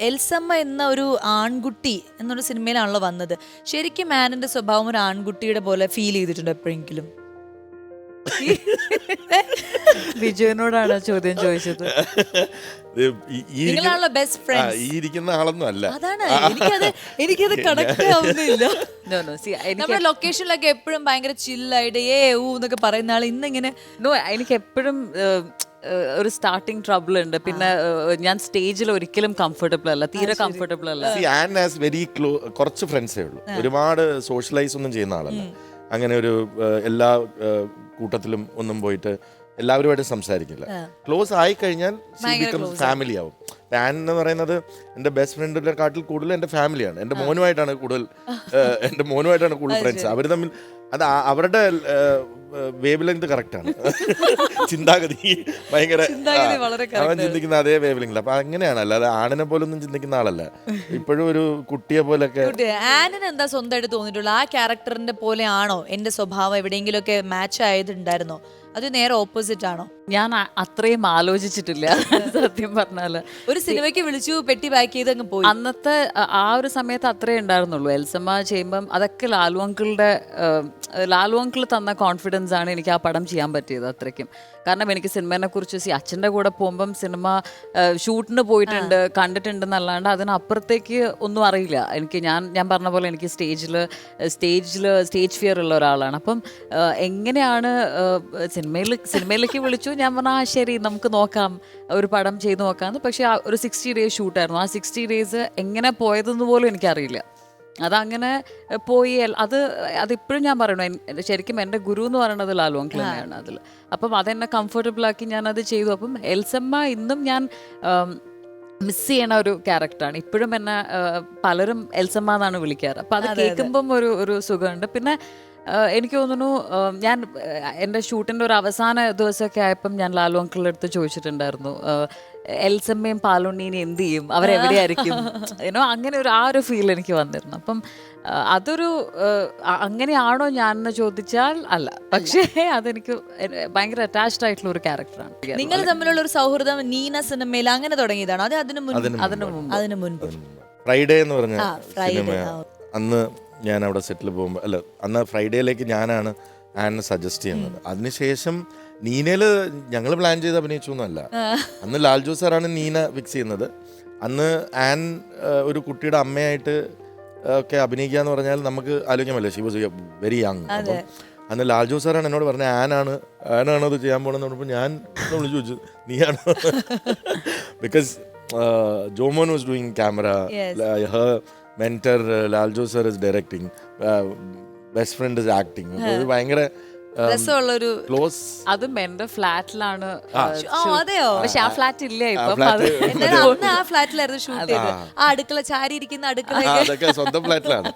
എൽസമ്മ എന്ന ഒരു ആൺകുട്ടി എന്നൊരു സിനിമയിലാണല്ലോ വന്നത്. ശരിക്കും മാനിന്റെ സ്വഭാവം ഒരു ആൺകുട്ടിയുടെ പോലെ ഫീൽ ചെയ്തിട്ടുണ്ടോ എപ്പോഴെങ്കിലും? ബിജുവിനോടാണ് ചോദ്യം ചോദിച്ചത്? നിങ്ങളാണല്ലോ ബെസ്റ്റ് ആ, ഈ ഇരിക്കുന്ന ആളൊന്നും അല്ല. അതാണ്. എനിക്കത് എനിക്കത് കണക്ട് ആവുന്നില്ല. നോ നോ സി എനിക്ക് നമ്മുടെ ലൊക്കേഷനിലൊക്കെ എപ്പോഴും ഭയങ്കര ചില്ലായിട്ട് ഏ ഊ എന്നൊക്കെ പറയുന്ന ആൾ ഇന്നിങ്ങനെ നോ എനിക്ക് എപ്പോഴും ഒരു സ്റ്റാർട്ടിങ് ട്രബിൾ ഉണ്ട്. പിന്നെ ഞാൻ സ്റ്റേജിൽ ഒരിക്കലും കംഫർട്ടബിൾ അല്ല. തീരെ കംഫർട്ടബിൾ അല്ല. ആൻ ഹാസ് വെരി ക്ലോ കുറച്ച് ഫ്രണ്ട്സേ ഉള്ളൂ. ഒരുപാട് സോഷ്യലൈസ് ഒന്നും ചെയ്യുന്ന ആളല്ല. അങ്ങനെ ഒരു എല്ലാ കൂട്ടത്തിലും ഒന്നും പോയിട്ട് എല്ലാവരുമായിട്ട് സംസാരിക്കില്ല. ക്ലോസ് ആയി കഴിഞ്ഞാൽ ഫാമിലി ആവും. ആൻ എന്ന് പറയുന്നത് എന്റെ ബെസ്റ്റ് ഫ്രണ്ടിന്റെ കാട്ടിൽ കൂടുതൽ എന്റെ ഫാമിലിയാണ് എന്റെ മോനുമായിട്ടാണ് കൂടുതൽ എന്റെ എന്റെ മോനുമായിട്ടാണ് കൂടുതൽ ഫ്രണ്ട്സ് അവർ തമ്മിൽ അത് അവരുടെ വേവ് ലെങ്ത് കറക്റ്റ് ആണ്. ചിന്താഗതി ഭയങ്കര അവൻ ചിന്തിക്കുന്ന അതേ വേവ് ലെങ്ത് അപ്പൊ അങ്ങനെയാണ്. അല്ലാതെ ആണിനെ പോലൊന്നും ചിന്തിക്കുന്ന ആളല്ല. ഇപ്പോഴും ഒരു കുട്ടിയെ പോലൊക്കെ ആനിന് എന്താ സ്വന്തമായിട്ട് തോന്നിയിട്ടുള്ളൂ? ആ ക്യാരക്ടറിന്റെ പോലെ ആണോ? എന്റെ സ്വഭാവം എവിടെയെങ്കിലുമൊക്കെ മാച്ച് ആയതുണ്ടായിരുന്നോ? അത് നേരെ ഓപ്പോസിറ്റ് ആണോ? ഞാൻ അത്രയും ആലോചിച്ചിട്ടില്ല സത്യം പറഞ്ഞാൽ. ഒരു സിനിമയ്ക്ക് വിളിച്ചു പെട്ടി പാക്ക് ചെയ്ത് അങ്ങ് പോയി. അന്നത്തെ ആ- ആ ഒരു സമയത്ത് അത്രേ ഉണ്ടായിരുന്നുള്ളൂ. എൽസമ്മ ചെയ്യുമ്പം അതൊക്കെ ലാലു അങ്കിളുടെ ലാലു അങ്കിൾ തന്ന കോൺഫിഡൻസ് ആണ് എനിക്ക് ആ പടം ചെയ്യാൻ പറ്റിയത് അത്രയ്ക്കും. കാരണം എനിക്ക് സിനിമയെ കുറിച്ച് സി അച്ഛന്റെ കൂടെ പോകുമ്പം സിനിമ ഷൂട്ടിന് പോയിട്ടുണ്ട് കണ്ടിട്ടുണ്ട് കണ്ടിട്ടുണ്ടെന്നല്ലാണ്ട് അതിനപ്പുറത്തേക്ക് ഒന്നും അറിയില്ല. എനിക്ക് ഞാൻ ഞാൻ പറഞ്ഞ പോലെ എനിക്ക് സ്റ്റേജിൽ സ്റ്റേജിൽ സ്റ്റേജ് ഫിയർ ഉള്ള ഒരാളാണ്. അപ്പം എങ്ങനെയാണ് സിനിമയിൽ സിനിമയിലേക്ക് വിളിച്ചു. ഞാൻ പറഞ്ഞു ആ ശരി നമുക്ക് നോക്കാം. ഒരു പടം ചെയ്ത് നോക്കാമെന്ന് പക്ഷേ ആ ഒരു സിക്സ്റ്റി ഡേയ്സ് ഷൂട്ടായിരുന്നു ആ സിക്സ്റ്റി ഡേയ്സ് എങ്ങനെ പോയതെന്ന് പോലും എനിക്കറിയില്ല. അതങ്ങനെ പോയി. അത് അതിപ്പോഴും ഞാൻ പറയണു ശരിക്കും എന്റെ ഗുരു എന്ന് പറയുന്നത് ലാലു അങ്കിൾ തന്നെയാണ് അതിൽ. അപ്പം അതെന്നെ കംഫർട്ടബിൾ ആക്കി ഞാൻ അത് ചെയ്തു. അപ്പം എൽസമ്മ ഇന്നും ഞാൻ മിസ് ചെയ്യണ ഒരു ക്യാരക്ടറാണ് ഇപ്പോഴും എന്നെ പലരും എൽസമ്മ എന്നാണ് വിളിക്കാറ്. അപ്പം അത് കേൾക്കുമ്പം ഒരു ഒരു സുഖമുണ്ട്. പിന്നെ എനിക്ക് തോന്നുന്നു ഞാൻ എന്റെ ഷൂട്ടിന്റെ ഒരു അവസാന ദിവസമൊക്കെ ആയപ്പം ഞാൻ ലാലു അങ്കിളിന്റെ അടുത്ത് ചോദിച്ചിട്ടുണ്ടായിരുന്നു. എൽസമ്മയും പാലുണ്ണീനെ എന്ത് ചെയ്യും? അവരെവിടെയായിരിക്കും? ഏനോ അങ്ങനെ ഒരു ആ ഒരു ഫീൽ എനിക്ക് വന്നിരുന്നു. അപ്പം അതൊരു അങ്ങനെയാണോ ഞാൻ എന്ന് ചോദിച്ചാൽ അല്ല. പക്ഷേ അതെനിക്ക് ഭയങ്കര അറ്റാച്ച്ഡ് ആയിട്ടുള്ള ഒരു ക്യാരക്ടറാണ് നിങ്ങൾ തമ്മിലുള്ള ഒരു സൗഹൃദം നീന സിനിമയിൽ അങ്ങനെ തുടങ്ങിയതാണോ. അത് അതിനു മുൻപ്. അതിന് ഫ്രൈഡേ എന്ന് പറഞ്ഞ സിനിമ. അന്ന് ഞാൻ അവിടെ സെറ്റിൽ പോകുമ്പോൾ അല്ല അന്ന് ഫ്രൈഡേയിലേക്ക് ഞാനാണ് ആനെ സജസ്റ്റ് ചെയ്യുന്നത്. അതിനുശേഷം നീനയിൽ ഞങ്ങൾ പ്ലാൻ ചെയ്ത് അഭിനയിച്ചു എന്നല്ല. അന്ന് ലാൽ ജോസ് സാറാണ് നീന ഫിക്സ് ചെയ്യുന്നത്. അന്ന് ആൻ ഒരു കുട്ടിയുടെ അമ്മയായിട്ട് ഒക്കെ അഭിനയിക്കുക എന്ന് പറഞ്ഞാൽ നമുക്ക് ആലോചിക്കാൻ പറ്റില്ല ഷി വാസ് വെരി യങ് അപ്പം അന്ന് ലാൽ ജോസ് സാറാണ് എന്നോട് പറഞ്ഞത് ആനാണ് ആനാണ് അത് ചെയ്യാൻ പോകണമെന്ന് പറഞ്ഞപ്പോൾ ഞാൻ വിളിച്ചു ചോദിച്ചു നീയാണ്? Because Jomon was doing camera her mentor Laljo sir Laljo sir is directing best friend acting ഭയങ്കര രസമുള്ളൊരു ക്ലോസ് അതും എന്റെ ഫ്ലാറ്റിലാണ് ഓ അതെയോ? പക്ഷെ ആ ഫ്ലാറ്റ് ഇല്ല ഇപ്പം ആ ഫ്ലാറ്റിലായിരുന്നു ഷൂട്ട് ചെയ്തത്. ആ അടുക്കള ചാരി ഇരിക്കുന്ന അടുക്കള അതൊക്കെ സ്വന്തം ഫ്ലാറ്റിലാണ്.